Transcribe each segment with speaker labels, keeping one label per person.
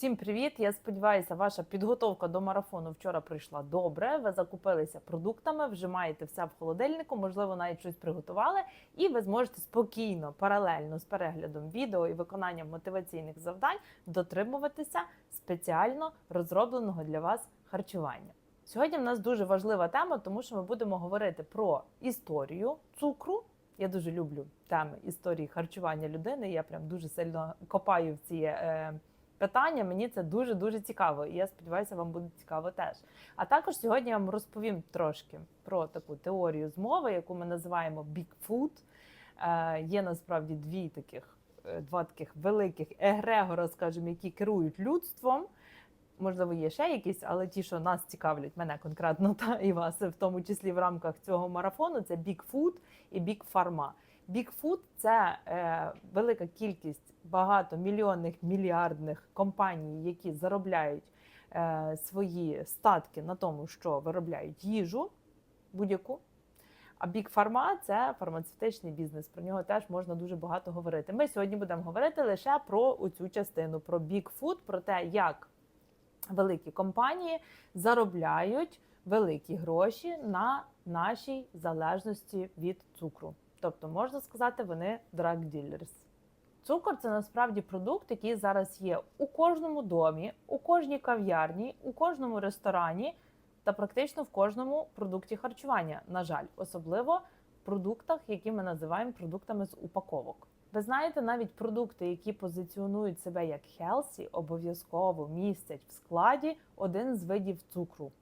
Speaker 1: Всім привіт! Я сподіваюся, ваша підготовка до марафону вчора пройшла добре. Ви закупилися продуктами, вже маєте все в холодильнику, можливо, навіть щось приготували, і ви зможете спокійно, паралельно з переглядом відео і виконанням мотиваційних завдань дотримуватися спеціально розробленого для вас харчування. Сьогодні в нас дуже важлива тема, тому що ми будемо говорити про історію цукру. Я дуже люблю теми історії харчування людини. Я прям дуже сильно копаю в ці е, питання. Мені це дуже дуже цікаво, і я сподіваюся, вам буде цікаво теж. А також сьогодні я вам розповім трошки про таку теорію змови, яку ми називаємо Big Food. Е, є насправді дві таких, е, два таких великих егрегора, скажімо, які керують людством. Можливо, є ще якісь, але ті, що нас цікавлять, мене конкретно та і вас, в тому числі в рамках цього марафону, це Big Food і Big Pharma. Food – це е, велика кількість багатомільйонних мільярдних компаній, які заробляють е, свої статки на тому, що виробляють їжу будь-яку. А Pharma – це фармацевтичний бізнес. Про нього теж можна дуже багато говорити. Ми сьогодні будемо говорити лише про цю частину: про Food, про те, як великі компанії заробляють великі гроші на нашій залежності від цукру. Тобто, можна сказати, вони drug dealers. Цукор це насправді продукт, який зараз є у кожному домі, у кожній кав'ярні, у кожному ресторані та практично в кожному продукті харчування. На жаль, особливо в продуктах, які ми називаємо продуктами з упаковок. Ви знаєте, навіть продукти, які позиціонують себе як healthy, обов'язково містять в складі один з видів цукру.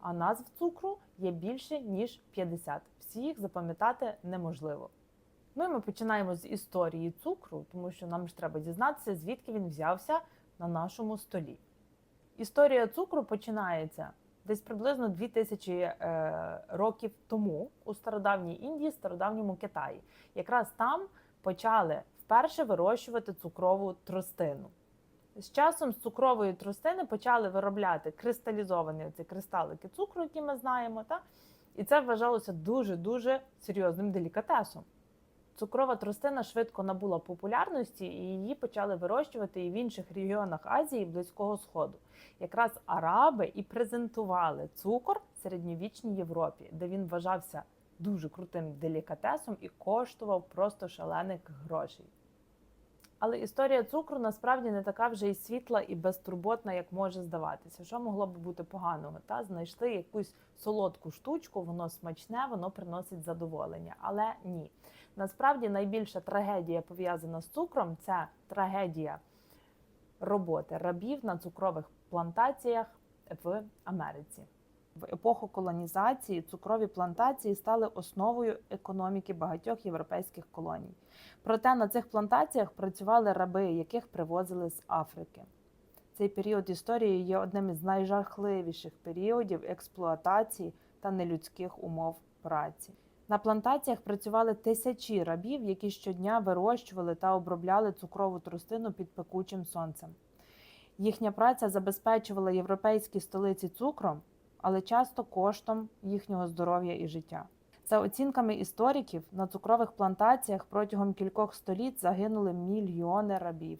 Speaker 1: А назв цукру є більше ніж 50. Всі їх запам'ятати неможливо. Ну і ми починаємо з історії цукру, тому що нам ж треба дізнатися, звідки він взявся на нашому столі. Історія цукру починається десь приблизно 2000 е, років тому у стародавній Індії, стародавньому Китаї. Якраз там почали вперше вирощувати цукрову тростину. З часом з цукрової тростини почали виробляти кристалізовані ці кристалики цукру, які ми знаємо, та? і це вважалося дуже-дуже серйозним делікатесом. Цукрова тростина швидко набула популярності, і її почали вирощувати і в інших регіонах Азії і Близького Сходу. Якраз араби і презентували цукор в середньовічній Європі, де він вважався дуже крутим делікатесом і коштував просто шалених грошей. Але історія цукру насправді не така вже і світла і безтурботна, як може здаватися. Що могло би бути поганого? Та знайшли якусь солодку штучку, воно смачне, воно приносить задоволення. Але ні. Насправді найбільша трагедія пов'язана з цукром це трагедія роботи рабів на цукрових плантаціях в Америці. В епоху колонізації цукрові плантації стали основою економіки багатьох європейських колоній. Проте на цих плантаціях працювали раби, яких привозили з Африки. Цей період історії є одним із найжахливіших періодів експлуатації та нелюдських умов праці. На плантаціях працювали тисячі рабів, які щодня вирощували та обробляли цукрову тростину під пекучим сонцем. Їхня праця забезпечувала європейські столиці цукром, але часто коштом їхнього здоров'я і життя. За оцінками істориків, на цукрових плантаціях протягом кількох століть загинули мільйони рабів.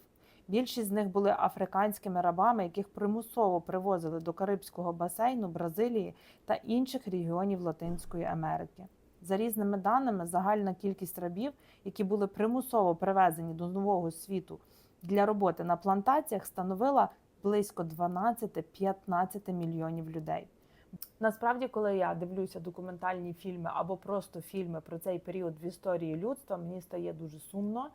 Speaker 1: Більшість з них були африканськими рабами, яких примусово привозили до Карибського басейну, Бразилії та інших регіонів Латинської Америки. За різними даними, загальна кількість рабів, які були примусово привезені до нового світу для роботи на плантаціях, становила близько 12-15 мільйонів людей. Насправді, коли я дивлюся документальні фільми або просто фільми про цей період в історії людства, мені стає дуже сумно,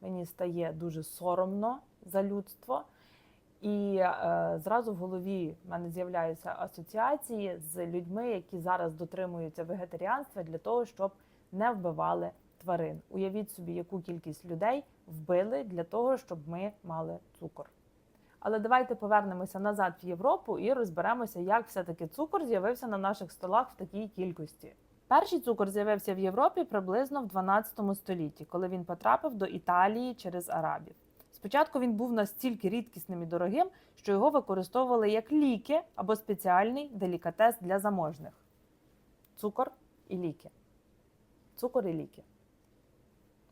Speaker 1: мені стає дуже соромно за людство. І е, зразу в голові в мене з'являються асоціації з людьми, які зараз дотримуються вегетаріанства для того, щоб не вбивали тварин. Уявіть собі, яку кількість людей вбили для того, щоб ми мали цукор. Але давайте повернемося назад в Європу і розберемося, як все-таки цукор з'явився на наших столах в такій кількості. Перший цукор з'явився в Європі приблизно в 12 столітті, коли він потрапив до Італії через арабів. Спочатку він був настільки рідкісним і дорогим, що його використовували як ліки або спеціальний делікатес для заможних. Цукор і ліки. Цукор і ліки.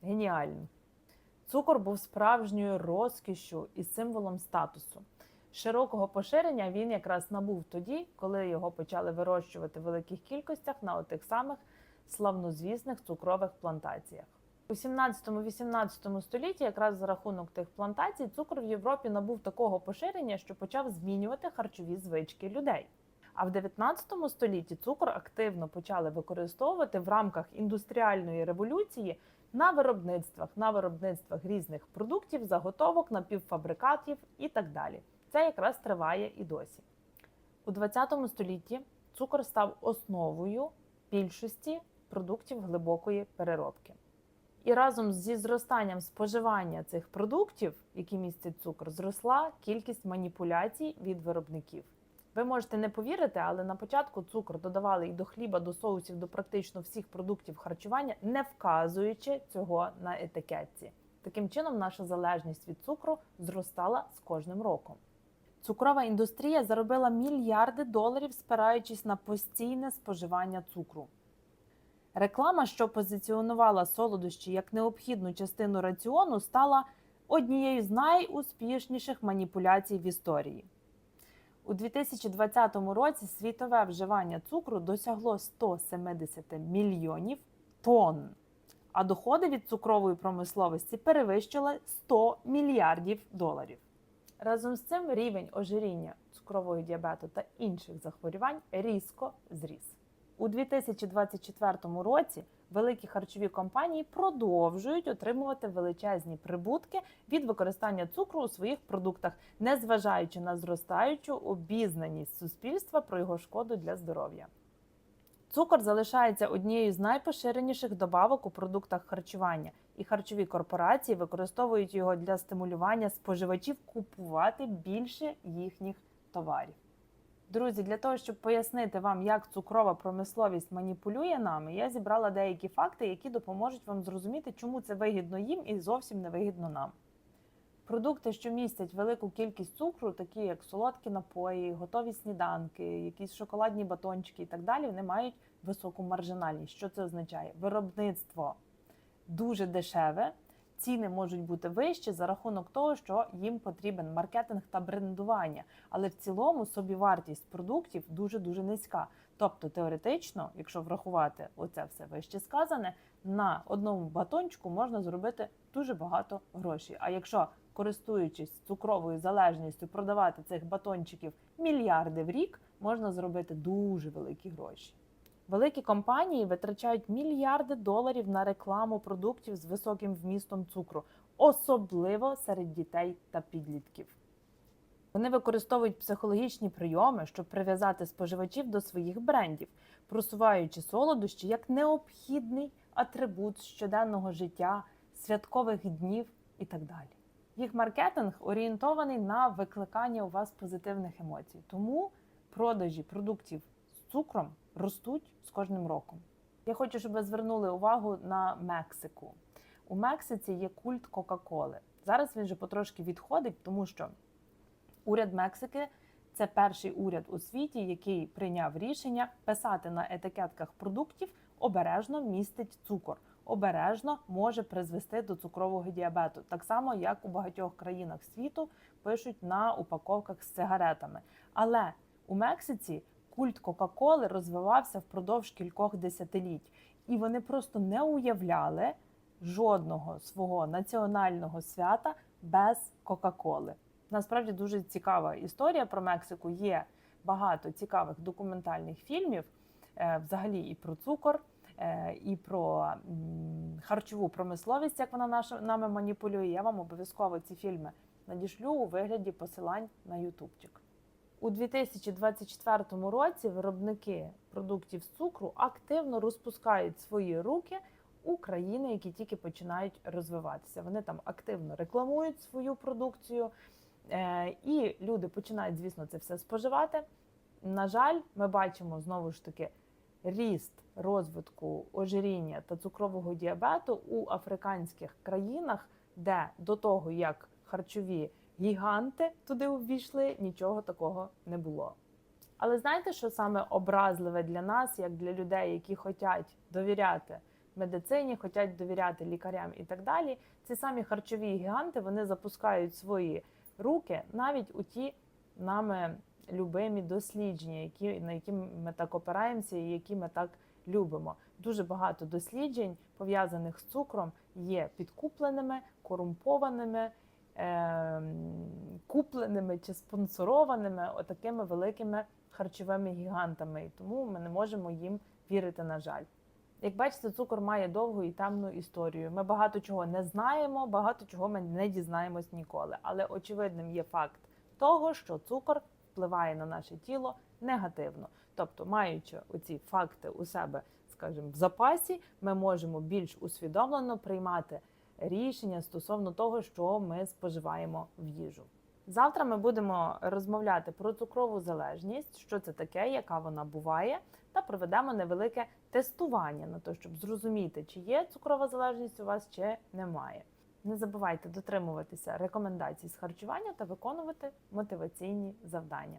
Speaker 1: Геніально. Цукор був справжньою розкішшю і символом статусу. Широкого поширення він якраз набув тоді, коли його почали вирощувати в великих кількостях на отих самих славнозвісних цукрових плантаціях. У 17-18 столітті, якраз за рахунок тих плантацій, цукор в Європі набув такого поширення, що почав змінювати харчові звички людей. А в 19 столітті цукор активно почали використовувати в рамках індустріальної революції на виробництвах, на виробництвах різних продуктів, заготовок, напівфабрикатів і так далі. Це якраз триває і досі. У 20 столітті цукор став основою більшості продуктів глибокої переробки. І разом зі зростанням споживання цих продуктів, які містять цукор, зросла кількість маніпуляцій від виробників. Ви можете не повірити, але на початку цукор додавали і до хліба, до соусів, до практично всіх продуктів харчування, не вказуючи цього на етикетці. Таким чином, наша залежність від цукру зростала з кожним роком. Цукрова індустрія заробила мільярди доларів, спираючись на постійне споживання цукру. Реклама, що позиціонувала солодощі як необхідну частину раціону, стала однією з найуспішніших маніпуляцій в історії. У 2020 році світове вживання цукру досягло 170 мільйонів тонн, а доходи від цукрової промисловості перевищили 100 мільярдів доларів. Разом з цим рівень ожиріння, цукрового діабету та інших захворювань різко зріс. У 2024 році великі харчові компанії продовжують отримувати величезні прибутки від використання цукру у своїх продуктах, незважаючи на зростаючу обізнаність суспільства про його шкоду для здоров'я. Цукор залишається однією з найпоширеніших добавок у продуктах харчування, і харчові корпорації використовують його для стимулювання споживачів купувати більше їхніх товарів. Друзі, для того, щоб пояснити вам, як цукрова промисловість маніпулює нами, я зібрала деякі факти, які допоможуть вам зрозуміти, чому це вигідно їм і зовсім не вигідно нам. Продукти, що містять велику кількість цукру, такі як солодкі напої, готові сніданки, якісь шоколадні батончики і так далі, вони мають високу маржинальність. Що це означає? Виробництво дуже дешеве, ціни можуть бути вищі за рахунок того, що їм потрібен маркетинг та брендування. Але в цілому собівартість продуктів дуже дуже низька. Тобто, теоретично, якщо врахувати оце все вище сказане, на одному батончику можна зробити дуже багато грошей. А якщо користуючись цукровою залежністю, продавати цих батончиків мільярди в рік, можна зробити дуже великі гроші. Великі компанії витрачають мільярди доларів на рекламу продуктів з високим вмістом цукру, особливо серед дітей та підлітків. Вони використовують психологічні прийоми, щоб прив'язати споживачів до своїх брендів, просуваючи солодощі як необхідний атрибут щоденного життя, святкових днів і так далі. Їх маркетинг орієнтований на викликання у вас позитивних емоцій, тому продажі продуктів цукром ростуть з кожним роком. Я хочу, щоб ви звернули увагу на Мексику. У Мексиці є культ Кока-Коли. Зараз він вже потрошки відходить, тому що уряд Мексики це перший уряд у світі, який прийняв рішення писати на етикетках продуктів обережно містить цукор. Обережно може призвести до цукрового діабету, так само як у багатьох країнах світу пишуть на упаковках з сигаретами. Але у Мексиці культ Кока-Коли розвивався впродовж кількох десятиліть, і вони просто не уявляли жодного свого національного свята без Кока-Коли. Насправді дуже цікава історія про Мексику. Є багато цікавих документальних фільмів, е, взагалі і про цукор, е, і про харчову промисловість, як вона наша нами маніпулює. Я вам обов'язково ці фільми надішлю у вигляді посилань на Ютубчик. У 2024 році виробники продуктів з цукру активно розпускають свої руки у країни, які тільки починають розвиватися. Вони там активно рекламують свою продукцію, е, і люди починають, звісно, це все споживати. На жаль, ми бачимо знову ж таки ріст розвитку ожиріння та цукрового діабету у африканських країнах, де до того як харчові гіганти туди увійшли, нічого такого не було. Але знаєте, що саме образливе для нас, як для людей, які хочуть довіряти медицині, хочуть довіряти лікарям і так далі, ці самі харчові гіганти вони запускають свої руки навіть у ті нами любимі дослідження, які, на які ми так опираємося і які ми так любимо. Дуже багато досліджень, пов'язаних з цукром, є підкупленими, корумпованими, купленими чи спонсорованими отакими великими харчовими гігантами. І тому ми не можемо їм вірити, на жаль. Як бачите, цукор має довгу і темну історію. Ми багато чого не знаємо, багато чого ми не дізнаємось ніколи. Але очевидним є факт того, що цукор впливає на наше тіло негативно. Тобто, маючи оці факти у себе, скажімо, в запасі, ми можемо більш усвідомлено приймати рішення стосовно того, що ми споживаємо в їжу. Завтра ми будемо розмовляти про цукрову залежність, що це таке, яка вона буває, та проведемо невелике тестування на те, щоб зрозуміти, чи є цукрова залежність у вас, чи немає. Не забувайте дотримуватися рекомендацій з харчування та виконувати мотиваційні завдання.